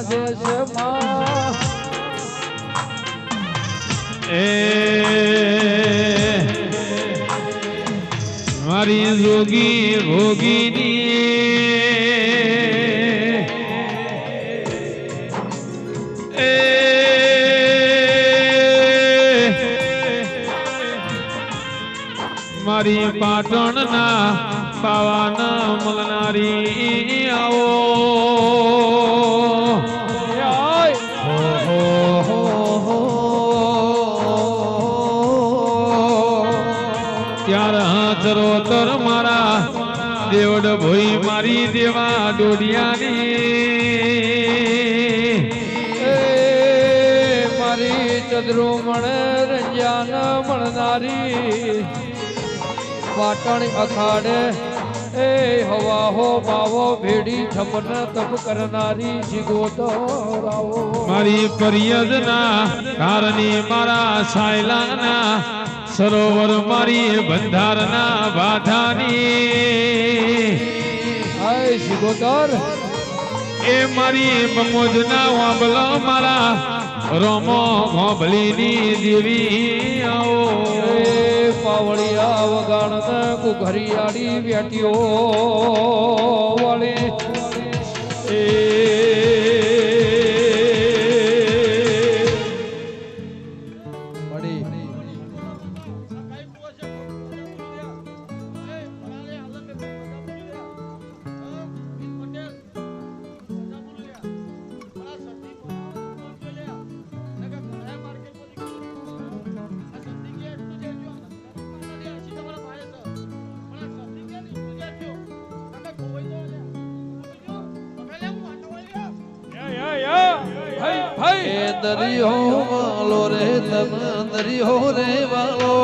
ગાજે છે માં. એ મારી જોગી ભોગીની એ મારી પાટણના પાવાના મળનારી ત્યાર હાથરો તર મારા દેવડ ભોઈ મારી દેવા દોડિયાની મારી ચદરો મણ રંજાન મળનારી. પાટણ અખાડે એ હવા હો બાવો ભેડી થપન તપ કરનારી જીગોતરાવો મારી પરિયદના કારણે મારા સાયલાના સરોવર મારી બંધારના બાધાની. એ મારી બમોજના વાંબલો મારા રોમો મોબલીની દેવી. આવો. પાવળિયા વગાણ કુઘરિયાળી વેટ્યો વળે. એ દરિયો વાલો રે તન દરિયો રે વાલો.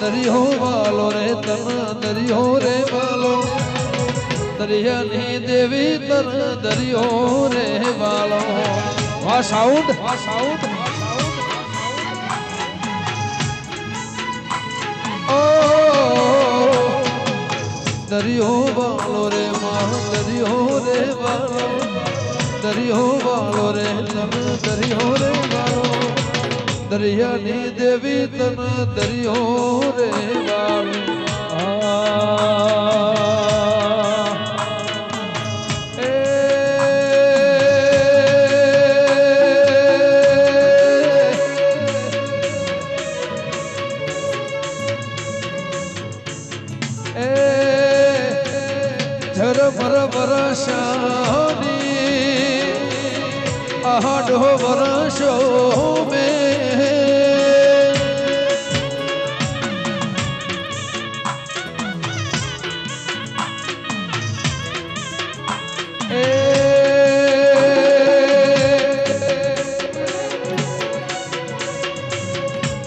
દરિયો વાલો રે તન દરિયો રે વાલો. દરિયાની દેવી તર દરિયો રે વાલો. વા સાઉન્ડ. વા સાઉન્ડ. દરિયો વાલો રે મા દરિયો રે વાલો. દરિયો વાળો રે તન દરિયો રે વાળો. દરિયાની દેવી તન દરિયો રે વાળો. ભર ભર વરસાની આડો વરસો મે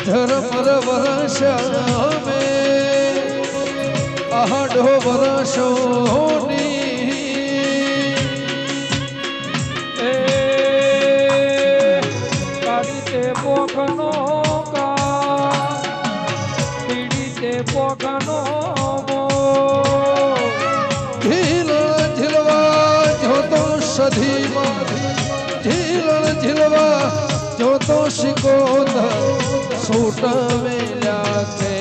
ધર્મર વરસ મે આડો વરસોની જોતો શિકોત સૂટ મેલ્યા કે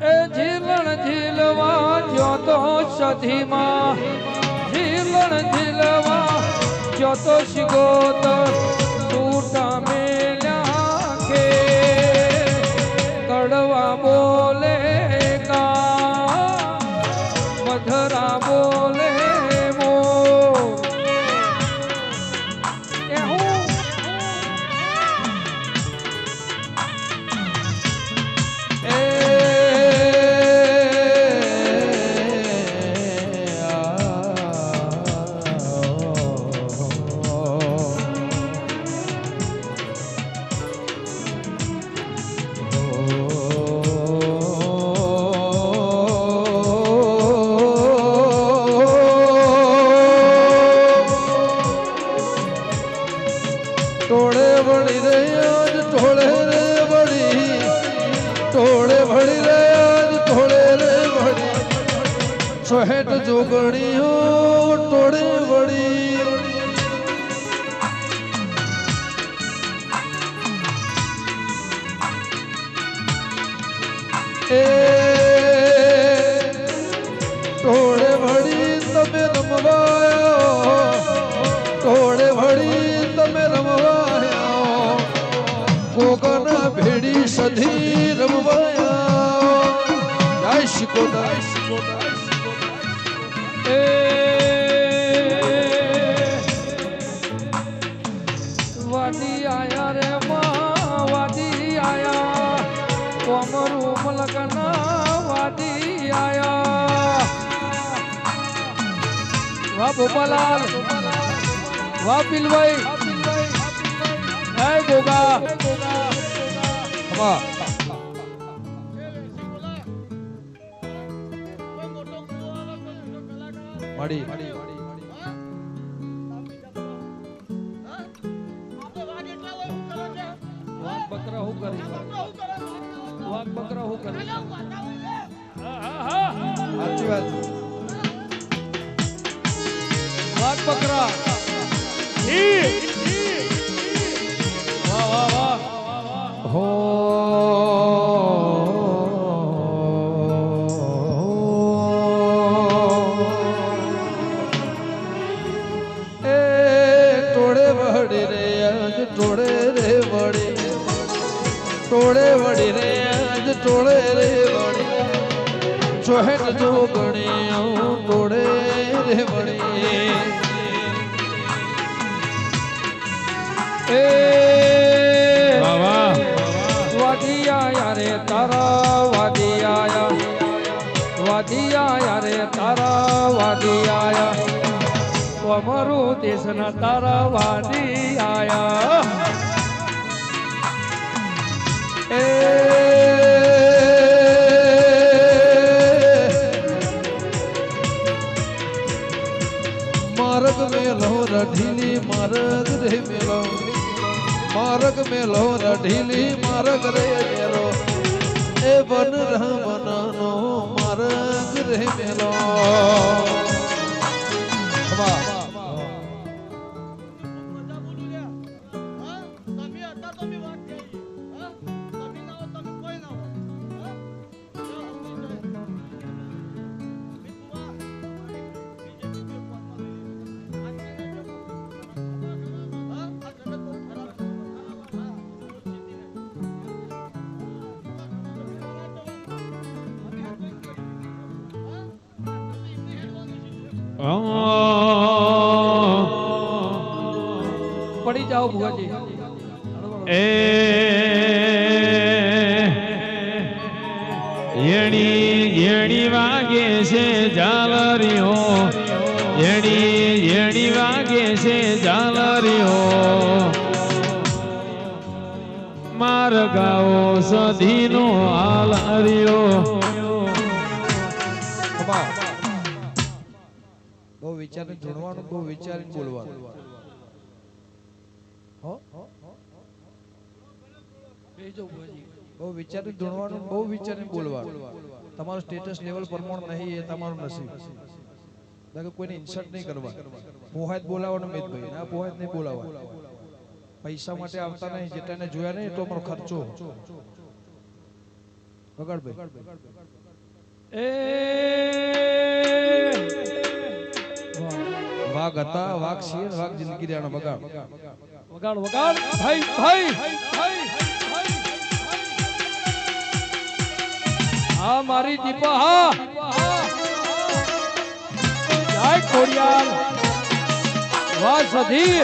એ ઝીલણ ઝીલવા જોતો સધીમાં ઝીલણ ઝીલવા ज्योतिषगोत तुटा मेल्या खे कडवा बोले का मधरा बोले ચોહેટ જોગણીઓ ટોળે વળી. એ ટોળે વળી તમે રમવાયો, ટોળે વળી તમે રમવાયો. કોકન ભેડી સધી રમવાયા. જય શિકોતર એ વાહ ભોપાલાલ વાહ પીલભાઈ હે ગોગા. વાહ. મળી બકરા હું કરી? વાઘ બકરા હું કરી સાચી વાત ટોળે વડી રે આજ ટોળે રે વડી ચોહેટ જો ગણી ટોળે રે વડી એ વાહ વાહ વાદી આયા રે તારા વાદી આયા વાદી રે તારા વાદી અમારું દેશના તારા વાદી આયા માર્ગ મેલો રઢીલી, માર્ગ રે મેલો. માર્ગ મેલો રઢીલી, માર્ગ રે મેલો. એ બન રામનાનો માર્ગ રે મેલો. પડી જાઓ ભુવાજી. એ એણી એણી વાગે છે ઝાલરીઓ એણી એણી વાગે છે ઝાલરીઓ માર ગાઓ સધીનો હાલ હરિયો બહુ વિચારીને જોડવાનું, બહુ વિચારીને બોલવાનું. હો? બહુ વિચારીને જોડવાનું, બહુ વિચારીને બોલવાનું. તમારું સ્ટેટસ લેવલ પ્રમાણ નહીં એ તમારું નસીબ. કે કોઈને ઇન્સલ્ટ નહીં કરવા. પોહાત બોલાવવાનું મિતભાઈ ના પોહાત નહીં બોલાવવા. પૈસા માટે આવતા નહીં જેટાને જોયા નહીં તો અમારો ખર્ચો. બગાડભાઈ વાઘ હતા, વાઘ છે વાઘ જિંદગી રહેવાનો વગાડ. વગાડ વગાડ. ભાઈ ભાઈ. હા, મારી દીપા, હા. જય ખોડિયાલ વાહ, સધી.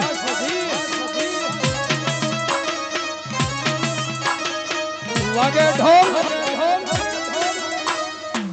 વાગે ઢોલ.